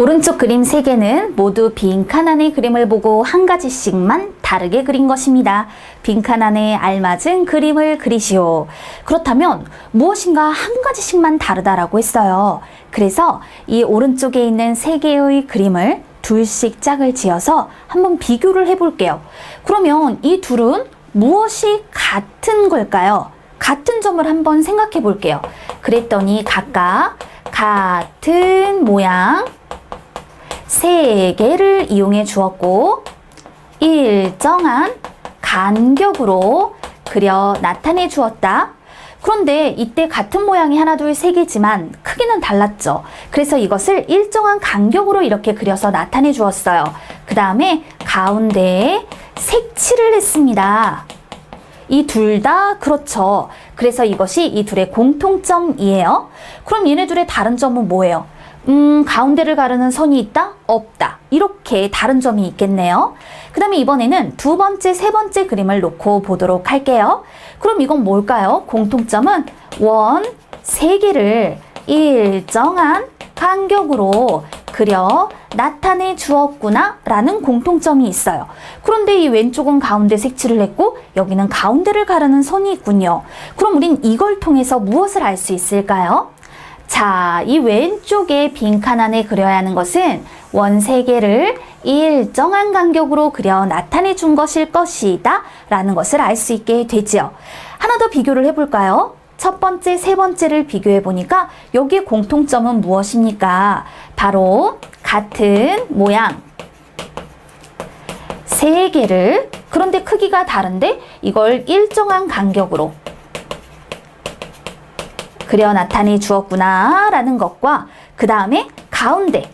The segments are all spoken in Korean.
오른쪽 그림 3개는 모두 빈칸 안의 그림을 보고 한 가지씩만 다르게 그린 것입니다. 빈칸 안에 알맞은 그림을 그리시오. 그렇다면 무엇인가 한 가지씩만 다르다라고 했어요. 그래서 이 오른쪽에 있는 3개의 그림을 둘씩 짝을 지어서 한번 비교를 해볼게요. 그러면 이 둘은 무엇이 같은 걸까요? 같은 점을 한번 생각해 볼게요. 그랬더니 각각 같은 모양, 세 개를 이용해 주었고 일정한 간격으로 그려 나타내 주었다. 그런데 이때 같은 모양이 하나, 둘, 세 개지만 크기는 달랐죠. 그래서 이것을 일정한 간격으로 이렇게 그려서 나타내 주었어요. 그 다음에 가운데에 색칠을 했습니다. 이 둘 다 그렇죠. 그래서 이것이 이 둘의 공통점이에요. 그럼 얘네 둘의 다른 점은 뭐예요? 음, 가운데를 가르는 선이 있다? 없다. 이렇게 다른 점이 있겠네요. 그 다음에 이번에는 두 번째, 세 번째 그림을 놓고 보도록 할게요. 그럼 이건 뭘까요? 공통점은 원, 세 개를 일정한 간격으로 그려 나타내 주었구나 라는 공통점이 있어요. 그런데 이 왼쪽은 가운데 색칠을 했고 여기는 가운데를 가르는 선이 있군요. 그럼 우린 이걸 통해서 무엇을 알 수 있을까요? 자, 이 왼쪽에 빈칸 안에 그려야 하는 것은 원 세 개를 일정한 간격으로 그려 나타내 준 것일 것이다 라는 것을 알 수 있게 되지요. 하나 더 비교를 해볼까요? 첫 번째, 세 번째를 비교해 보니까 여기에 공통점은 무엇입니까? 바로 같은 모양. 세 개를 그런데 크기가 다른데 이걸 일정한 간격으로 그려 나타내 주었구나 라는 것과 그 다음에 가운데를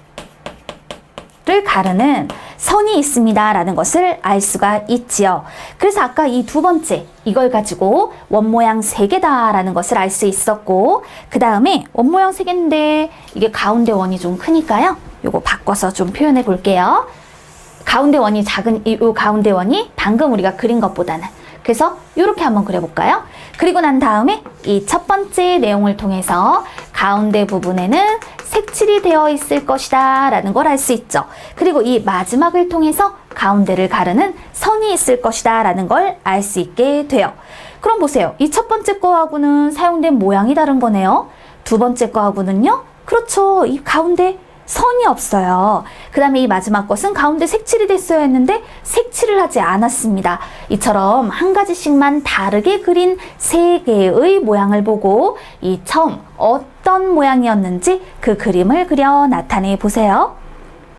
가르는 선이 있습니다 라는 것을 알 수가 있지요. 그래서 아까 이 두 번째 이걸 가지고 원 모양 세 개다 라는 것을 알 수 있었고 그 다음에 원 모양 세 개인데 이게 가운데 원이 좀 크니까요. 요거 바꿔서 좀 표현해 볼게요. 가운데 원이 작은 이요 가운데 원이 방금 우리가 그린 것보다는 그래서 이렇게 한번 그려볼까요? 그리고 난 다음에 이 첫 번째 내용을 통해서 가운데 부분에는 색칠이 되어 있을 것이다 라는 걸 알 수 있죠. 그리고 이 마지막을 통해서 가운데를 가르는 선이 있을 것이다 라는 걸 알 수 있게 돼요. 그럼 보세요. 이 첫 번째 거하고는 사용된 모양이 다른 거네요. 두 번째 거하고는요. 그렇죠. 이 가운데 선이 없어요. 그 다음에 이 마지막 것은 가운데 색칠이 됐어야 했는데 색칠을 하지 않았습니다. 이처럼 한 가지씩만 다르게 그린 세 개의 모양을 보고 이 처음 어떤 모양이었는지 그 그림을 그려 나타내 보세요.